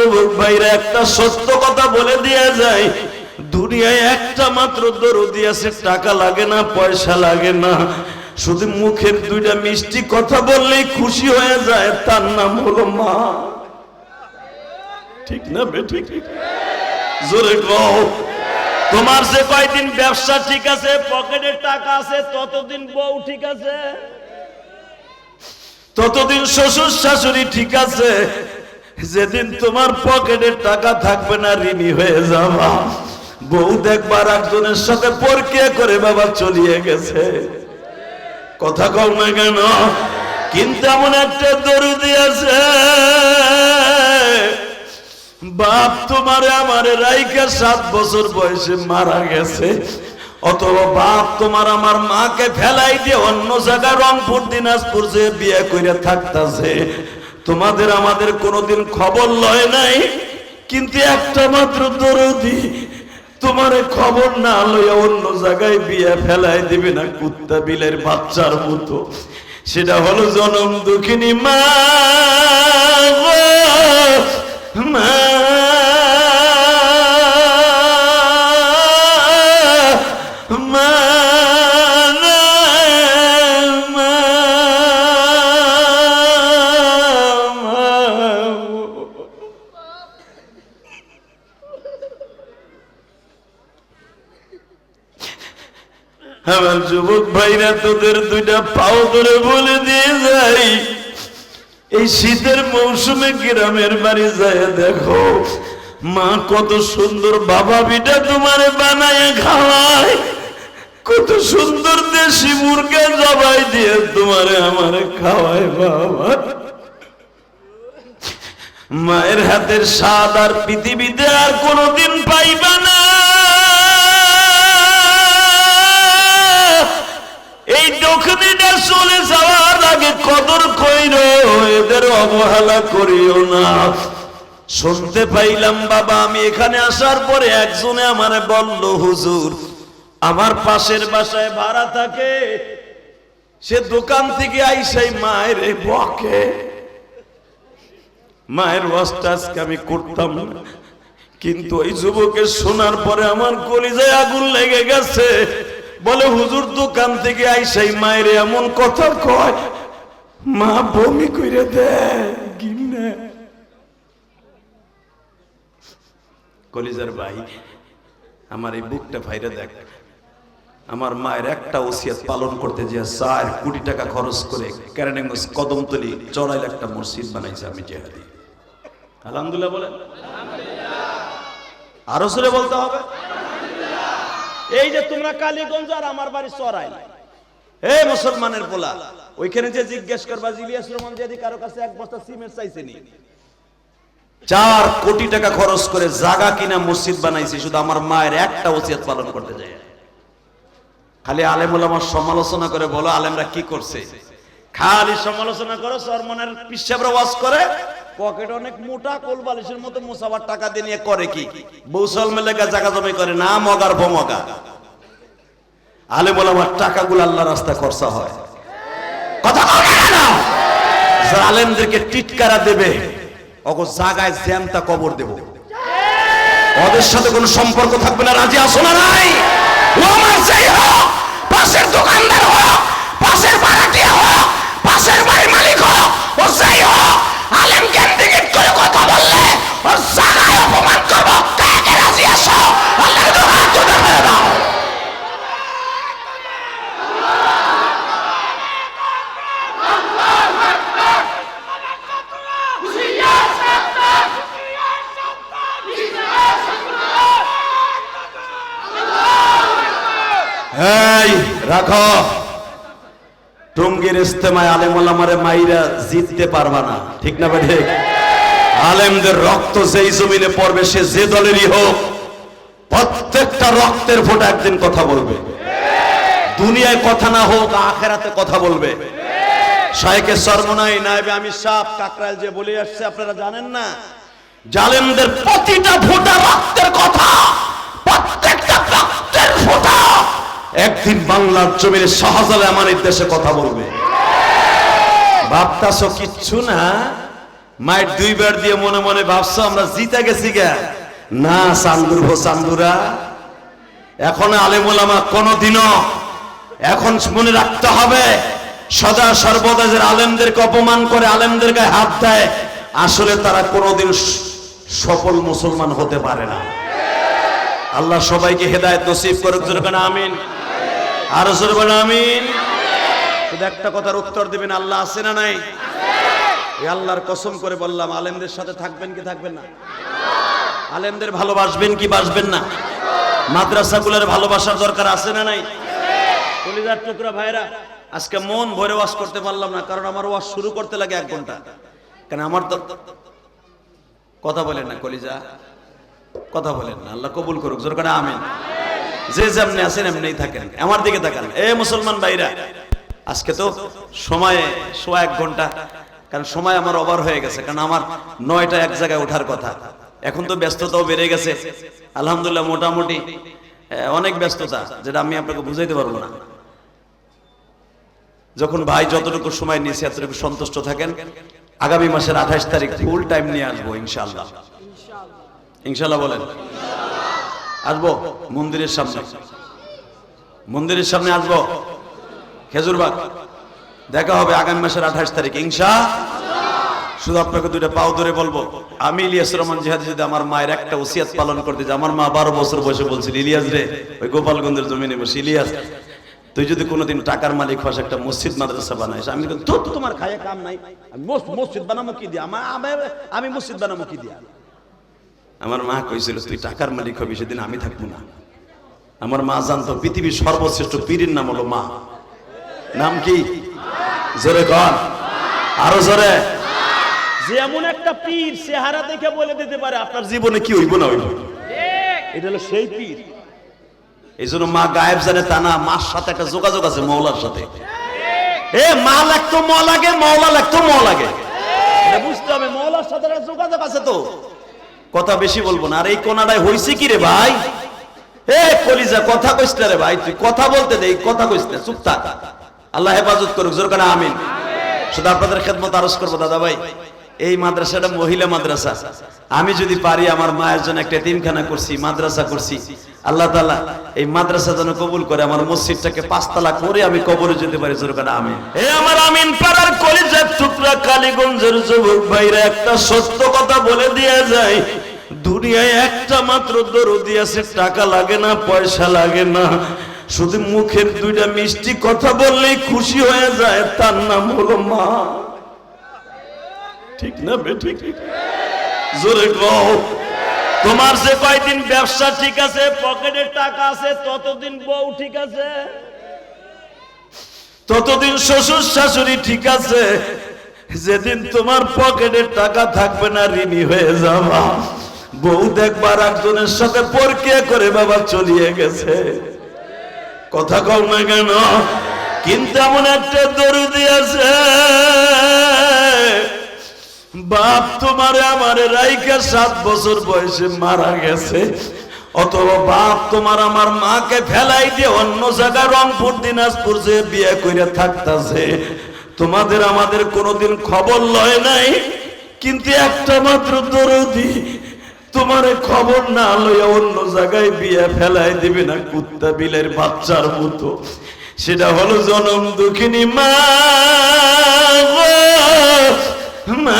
যুবক ভাইরা, একটা সত্য কথা বলে দিয়ে যায়। দুনিয়ায় একটা মাত্র দরদি আছে, টাকা লাগে না, পয়সা লাগে না। শুধু মুখের দুইটা মিষ্টি কথা বললেই খুশি হয়ে যায়, তার নাম হলো মা। ঠিক না বেঠিক জোরে কও। তোমার যে কয়দিন ব্যবসা ঠিক আছে, পকেটে টাকা আছে, ততদিন বউ ঠিক আছে? ততদিন শ্বশুর শাশুড়ি ঠিক আছে যেদিন তোমার পকেটে টাকা থাকবে না, ঋণী হয়ে যাবা। বউ দেখবার একজনের সাথে পরকিয়া করে বাবা চলিয়ে গেছে। কথা কও না কেন? কিন্তু এমন একটা দরুদি আছে। বাপ তোমারে আমারে রাইকা সাত বছর বয়সে মারা গেছে। অথবা বাপ তোমার আমার মাকে ফেলাই দিয়ে অন্য জায়গায় রংপুর, দিনাজপুর যে বিয়ে করে থাকতাছে। তোমাদের আমাদের কোনোদিন খবর লয় নাই, কিন্তু একটা মাত্র দরদি তোমার খবর না লইয়া অন্য জায়গায় বিয়ে ফেলাই দিবে না কুত্তা বিলের বাচ্চার মতো। সেটা হলো জনম দুঃখিনী মা মা মা আমার যুবক ভাইরা, তোদের দুইটা পাও ধরে বলে দিয়ে যাই। এই শীতের মৌসুমে গ্রামের বাড়ি যায়, দেখো। মা কত সুন্দর বাবা বিটা তোমারে বানায়, খাওয়ায়। কত সুন্দর দেশি মুরগা জবাই দিয়ে তোমারে আমারে খাওয়ায়, বাবা। মায়ের হাতের স্বাদ আর পৃথিবীতে আর কোনোদিন পাইবা না। দক্ষিণীটা চলে যাওয়ার আগে কদর কইর, এদের অবহেলা করিও না। শুনতে পাইলাম, বাবা, আমি এখানে আসার পরে একজনে আমারে বলল, হুজুর, আমার পাশের বাসায় ভাড়া থাকে। সে দোকান থেকে আইসাই মায়ের বকে। মায়ের ওয়াজটা আজকে আমি করতাম কিন্তু ওই যুবকের শোনার পরে আমার কলিজায় আগুন লেগে গেছে। বলে, হুজুর, দোকান থেকে আইসাই মায়ের এমন কথা কয়, মা বমি কইরে দেয় কলিজার ভাই, আমার এই বুকটা ভাইরে দেখ, আমার মায়ের একটা ওসিয়াত পালন করতে যে চার কোটি টাকা খরচ করে ক্যারানেগঞ্জ কদমতলি চড়াইল একটা মসজিদ বানাইছে আমি জেহাদি। আলহামদুলিল্লাহ বলেন। আরও সরে বলতে হবে। এই যে তোমরা কালীগঞ্জ আর আমার বাড়ি চড়াই। হে মুসলমানের পোলা, ওইখানে যে জিজ্ঞেস করবা, জিলিয়াস রহমান যদি কারও কাছে এক বস্তা সিমেন্ট চাইছে নি, চার কোটি টাকা খরচ করে জায়গা কিনা মসজিদ বানাইছে, শুধু আমার মায়ের একটা ওসিয়ত পালন করতে যায়। খালি আলেমুল আমার সমালোচনা করে বলো, আলেমরা কি করছে? খালি সমালোচনা করো, সরমনের পিসাবরা ওয়াজ করে পকেট অনেক মোটা কোল বালিশের মতো মুসাবার টাকা দিয়ে নিয়ে করে কি? বৌসল মেলেকা জাগা জমি করে, না মগার ভমগা আলেমুল আমার টাকাগুলো আল্লাহ রাস্তা খরচা হয়। কথা বলো না টিটকারা দেবে অগো জাগায় জ্যামটা কবর দেব। ওদের সাথে কোনো সম্পর্ক থাকবে না, রাজি আসো না নাই? ও পাশের দোকানদার হোক পাশের ভাড়াটিয়া হোক পাশের বাড়ির মালিক হোক ও সেই হোক আলেম জ্ঞান দিকে করে কথা বললে ওর জাগায় অপমান করব কাকে রাজি আসো আল্লাহ তো হাত উঠে ফেলে দাও এই, রাখো। টঙ্গির ইস্তেমায় আলেম ওলামারে মাইরা জিততে পারবা না। ঠিক না ঠিক আলেমদের রক্ত যেই জমিনে পড়বে, সে যে দলেরই হোক, প্রত্যেকটা রক্তের ফোঁটা একদিন কথা বলবে। দুনিয়ায় কথা না হোক, আখেরাতে কথা বলবে। শাহেকে সরমনাই নাইবে আমি সাপ কাকরাইল যে বলে আসছে, আপনারা জানেন না? জালেমদের প্রতিটা ফোঁটা রক্তের কথা প্রত্যেকটা রক্তের ফোঁটা একদিন বাংলার জমিনে আমার দেশে কথা বলবে। ভাবতাছ কিচ্ছু না? মায়ের দুইবার দিয়ে মনে মনে ভাবছ, আমরা জিতে গেছি গে। না চান্দুর ভো চান্দুরা এখন আলেমুলামা কোনদিনও এখন মনে রাখতে হবে, সদা সর্বদা যে আলেমদেরকে অপমান করে আলেমদের গায়ে হাত দেয়, আসলে তারা কোনোদিন সফল মুসলমান হতে পারে না। আল্লাহ সবাইকে হেদায়েত নসিব করুক আমিন। আর আমিন। শুধু একটা কথার উত্তর দিবেন আল্লাহ আছে না নাই? আল্লাহর কসম করে বললাম আলেমদের সাথে থাকবেন কি থাকবেন না? আলেমদের ভালোবাসবেন কি বাসবেন না? মাদ্রাসাগুলোর ভালোবাসার দরকার আছে না নাই? কলিজার টুকরা ভাইরা আজকে মন ভরে ওয়াশ করতে পারলাম না কারণ আমার ওয়াশ শুরু করতে লাগে এক ঘণ্টা। কেন আমার তো কথা বলেন না কলিজা। কথা বলেন না আল্লাহ কবুল করুক জোর করে আমিন। যে যেমনি আছেন এমনিই থাকেন। আমার দিকে তাকান। এ মুসলমান ভাইরা, আজকে তো সময়ে সোয়া এক ঘণ্টা, কারণ সময় আমার ওভার হয়ে গেছে, কারণ আমার নয়টা এক জায়গায় ওঠার কথা। এখন তো ব্যস্ততাও বেড়ে গেছে। আলহামদুলিল্লাহ, মোটামুটি অনেক ব্যস্ততা, যেটা আমি আপনাকে বুঝাইতে পারব না। যখন ভাই যতটুকু সময় নিয়েছে, এতটুকু সন্তুষ্ট থাকেন। আগামী মাসের আঠাশ তারিখ ফুল টাইম নিয়ে আসব ইনশাল্লাহ ইনশাল্লাহ বলেন। আসব মন্দিরের সামনে। মন্দিরের সামনে আসব। খেজুরবাগ দেখা হবে আগামী মাসের আঠাশ তারিখ ইনশা শুধু আপনাকে দুইটা পাও ধরে বলব। আমি ইলিয়াস রহমান জিহাদি যদি আমার মায়ের একটা ওসিয়াত পালন করতে যে আমার মা বারো বছর বয়সে বলছিল ইলিয়াস রে ওই গোপালগঞ্জের জমিনে বসে ইলিয়াস তুই যদি কোনোদিন টাকার মালিক হস একটা মসজিদ মাদ্রাসা বানাইস। আমি "ধুর, তোমার খায় কাম নাই। মসজিদ বানাবো কি দিয়া? আমি- মসজিদ বানাবো কি দিয়া? আমার মা কইছিল, তুই টাকার মালিক হবি, সেদিন আমি থাকব না। আমার মা জানতো, পৃথিবীর সর্বশ্রেষ্ঠ পীরের নাম হলো মা। নাম কি? জোরে কন। আরও জোরে। যে এমন একটা পীর, চেহারা দেখে বলে দিতে পারে, আপনার জীবনে কি হইব না হইব? এটা হলো সেই পীর। এই জন্য মা গায়েব জানে তা না, মার সাথে একটা যোগাযোগ আছে মৌলার সাথে। এ, মা লাগতো ম লাগে মৌলা লাগতো ম লাগে। বুঝতে হবে মৌলার সাথে যোগাযোগ আছে তো। কথা বেশি বলব না। আর এই কোনাটায় হইছে কি রে ভাই? এ কলিজা, কথা কইস রে ভাই, তুই কথা বলতে দে কথা কইস না, চুপ থাক। আল্লাহ হেফাজত করুক জোর করে আমিন। শুধু আপনাদের খেদমত আরজ করব, দাদা ভাই। এই মাদ্রাসাটা মহিলা মাদ্রাসা। আমি যদি পারি, আমার মায়ের জন্য একটা তিনখানা করছি মাদ্রাসা করছি আল্লাহ তালা এই মাদ্রাসা যেন কবুল করে, আমার মসজিদটাকে পাঁচতলা করে আমি কবরে যেতে পারি। এ আমার আমিন পাড়ার কালীগঞ্জের যুবক ভাইরা, একটা সত্য কথা বলে দিয়ে যায়। দুনিয়ায় একটা মাত্র দরদি আছে, টাকা লাগে না, পয়সা লাগে না। শুধু মুখের দুইটা মিষ্টি কথা বললেই খুশি হয়ে যায়, তার নাম হলো মা। ঠিক না বেঠিক? জোরে কও। তোমার যে কয়দিন ব্যবসা ঠিক আছে, পকেটে টাকা আছে, ততদিন বউ ঠিক আছে? ততদিন শ্বশুর শাশুড়ি ঠিক আছে, যেদিন তোমার পকেটে টাকা থাকবে না, ঋণী হয়ে যাবা। বউ দেখবার একজনের সাথে পরকিয়া করে বাবা চলিয়ে গেছে। কথা কও না কেন? কিন্তু এমন একটা দরুদি আছে। বাপ তোমারে আমারে রাইকা সাত বছর বয়সে মারা গেছে। অথবা বাপ তোমার আমার মাকে ফেলাই দিয়ে অন্য জায়গায় রংপুর, দিনাজপুর যে বিয়ে করে থাকতাছে। তোমাদের আমাদের কোনোদিন খবর লয় নাই, কিন্তু একটা মাত্র দরদি তোমারে খবর না লইয়া অন্য জায়গায় বিয়ে ফেলাই দিবে না কুত্তা বিলের বাচ্চার মতো। সেটা হলো জনম দুঃখিনী মা মা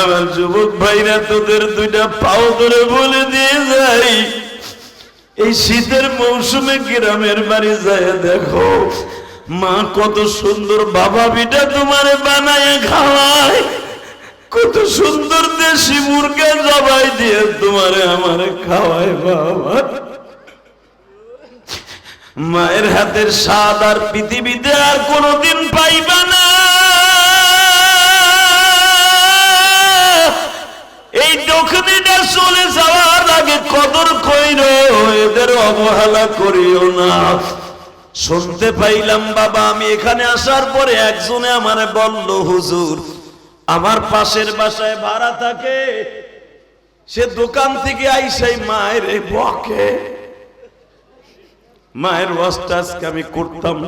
আমার যুবক ভাইরা তোদের দুইটা পাও ধরে বলে দিয়ে যাই। এই শীতের মৌসুমে গ্রামের বাড়ি যায়, দেখো, মা কত সুন্দর বাবা বিটা তোমারে বানায়, খাওয়ায়। কত সুন্দর দেশি মুরগা জবাই দিয়ে তোমারে আমারে খাওয়ায়, বাবা। মায়ের হাতের স্বাদ আর পৃথিবীতে আর কোনোদিন পাইবা না। এই দক্ষিণীটা চলে এদের অবহেলা করিও না। শুনতে পাইলাম, বাবা, আমি এখানে আসার পরে একজনে আমারে বলল, হুজুর, আমার পাশের বাসায় ভাড়া থাকে। সে দোকান থেকে আইসাই মায়ের বকে। মায়ের ওয়াজটা আজকে আমি করতাম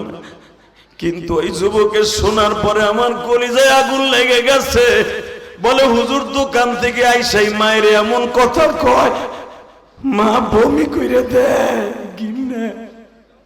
কিন্তু ওই যুবকের শোনার পরে আমার কলিজায় আগুন লেগে গেছে। বলে, হুজুর, দোকান থেকে আইসাই মায়ের এমন কথা কয় মা বমি করে দেয়